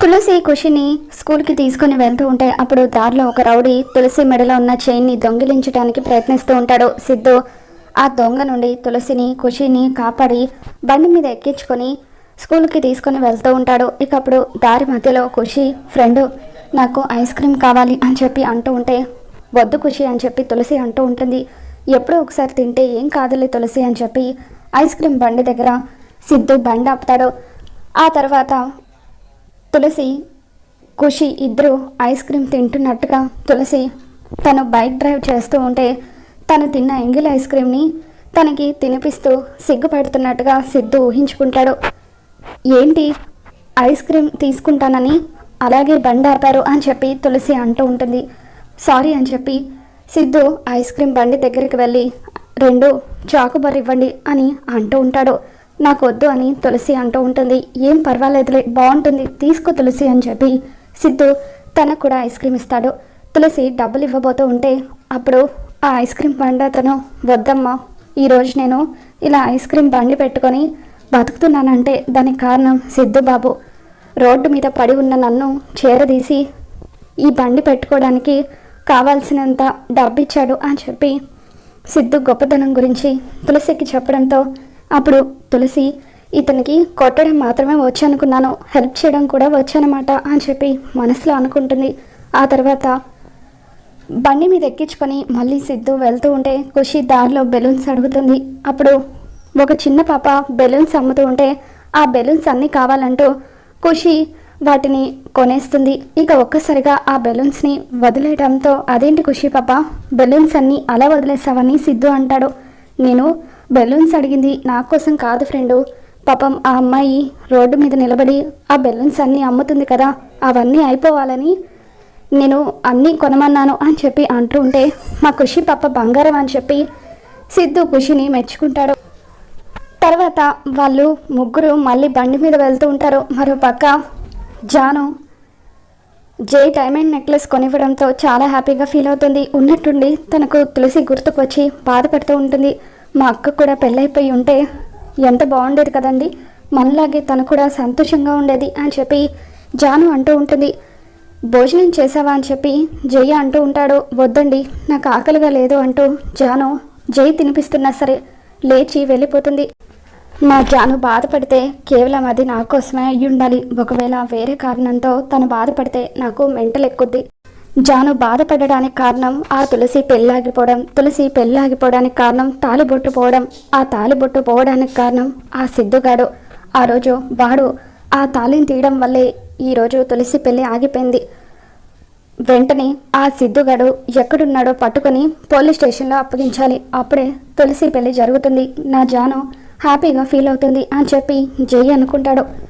తులసి ఖుషిని స్కూల్కి తీసుకొని వెళ్తూ ఉంటే అప్పుడు దారిలో ఒక రౌడీ తులసి మెడలో ఉన్న చైన్ని దొంగిలించడానికి ప్రయత్నిస్తూ ఉంటాడు. సిద్ధు ఆ దొంగ నుండి తులసిని ఖుషిని కాపాడి బండి మీద ఎక్కించుకొని స్కూల్కి తీసుకొని వెళ్తూ ఉంటాడు. ఇక అప్పుడు దారి మధ్యలో ఖుషి ఫ్రెండు నాకు ఐస్ క్రీమ్ కావాలి అని చెప్పి అంటూ ఉంటే వద్దు ఖుషి అని చెప్పి తులసి అంటూ ఉంటుంది. ఎప్పుడో ఒకసారి తింటే ఏం కాదులే తులసి అని చెప్పి ఐస్ క్రీమ్ బండి దగ్గర సిద్ధు బండి ఆపుతాడు. ఆ తర్వాత తులసి ఖుషి ఇద్దరు ఐస్ క్రీమ్ తింటున్నట్టుగా తులసి తను బైక్ డ్రైవ్ చేస్తూ ఉంటే తను తిన్న ఎంగిల్ ఐస్ క్రీమ్ని తనకి తినిపిస్తూ సిగ్గుపడుతున్నట్టుగా సిద్ధు ఊహించుకుంటాడు. ఏంటి? ఐస్ క్రీమ్ తీసుకుంటానని అలాగే బండి ఆపారు అని చెప్పి తులసి అంటూ ఉంటుంది. సారీ అని చెప్పి సిద్ధు ఐస్ క్రీమ్ బండి దగ్గరికి వెళ్ళి రెండు చాకుబర్ ఇవ్వండి అని అంటూ ఉంటాడు. నాకు వద్దు అని తులసి అంటూ ఉంటుంది. ఏం పర్వాలేదులే బాగుంటుంది తీసుకో తులసి అని చెప్పి సిద్ధు తనకు కూడా ఐస్ క్రీమ్ ఇస్తాడు. తులసి డబ్బులు ఇవ్వబోతూ ఉంటే అప్పుడు ఆ ఐస్ క్రీమ్ బండి అతను వద్దమ్మా ఈరోజు నేను ఇలా ఐస్ క్రీమ్ బండి పెట్టుకొని బతుకుతున్నానంటే దానికి కారణం సిద్ధు బాబు. రోడ్డు మీద పడి ఉన్న నన్ను చేరదీసి ఈ బండి పెట్టుకోవడానికి కావాల్సినంత డబ్బు ఇచ్చాడు అని చెప్పి సిద్ధు గొప్పతనం గురించి తులసికి చెప్పడంతో అప్పుడు తులసి ఇతనికి కొట్టడం మాత్రమే వచ్చనుకున్నాను. హెల్ప్ చేయడం కూడా వచ్చనమాట అని చెప్పి మనసులో అనుకుంటుంది. ఆ తర్వాత బండి మీద ఎక్కించుకొని మళ్ళీ సిద్ధు వెళ్తూ ఉంటే ఖుషి దారిలో బెలూన్స్ అడుగుతుంది. అప్పుడు ఒక చిన్న పాప బెలూన్స్ అమ్ముతూ ఉంటే ఆ బెలూన్స్ అన్నీ కావాలంటూ ఖుషి వాటిని కొనేస్తుంది. ఇక ఒక్కసారిగా ఆ బెలూన్స్ని వదిలేయడంతో అదేంటి ఖుషి పాప? బెలూన్స్ అన్నీ అలా వదిలేసావని సిద్ధు అంటాడు. నేను బెలూన్స్ అడిగింది. నా కోసం కాదు ఫ్రెండు. పాపం ఆ అమ్మాయి రోడ్డు మీద నిలబడి ఆ బెలూన్స్ అన్నీ అమ్ముతుంది కదా అవన్నీ అయిపోవాలని నేను అన్నీ కొనమన్నాను అని చెప్పి అంటూ ఉంటే మా ఖుషి పాప బంగారం అని చెప్పి సిద్ధు ఖుషిని మెచ్చుకుంటాడు. తర్వాత వాళ్ళు ముగ్గురు మళ్ళీ బండి మీద వెళ్తూ ఉంటారు. మరో పక్క జాను జై డైమండ్ నెక్లెస్ కొనివ్వడంతో చాలా హ్యాపీగా ఫీల్ అవుతుంది. ఉన్నట్టుండి తనకు తులసి గుర్తుకు వచ్చి బాధపడుతూ ఉంటుంది. మా అక్క కూడా పెళ్ళైపోయి ఉంటే ఎంత బాగుండేది కదండి. మనలాగే తను కూడా సంతోషంగా ఉండేది అని చెప్పి జాను అంటూ ఉంటుంది. భోజనం చేసావా అని చెప్పి జయ అంటూ ఉంటాడు. వద్దండి నాకు ఆకలిగా లేదు అంటూ జాను జై తినిపిస్తున్నా సరే లేచి వెళ్ళిపోతుంది. మా జాను బాధపడితే కేవలం అది నా కోసమే అయ్యి ఉండాలి ఒకవేళ వేరే కారణంతో తను బాధపడితే నాకు మెంటలు ఎక్కుద్ది జాను బాధపడడానికి కారణం ఆ తులసి పెళ్ళాగిపోవడం తులసి పెళ్ళాగిపోవడానికి కారణం తాలిబొట్టు పోవడం ఆ తాలిబొట్టు పోవడానికి కారణం ఆ సిద్ధుగాడు. ఆ రోజు వాడు ఆ తాళిని తీయడం వల్లే ఈరోజు తులసి పెళ్ళి ఆగిపోయింది. వెంటనే ఆ సిద్ధుగాడు ఎక్కడున్నాడో పట్టుకొని పోలీస్ స్టేషన్లో అప్పగించాలి. అప్పుడే తులసి పెళ్ళి జరుగుతుంది. నా జాను హ్యాపీగా ఫీల్ అవుతుంది అని చెప్పి జై అనుకుంటాడు.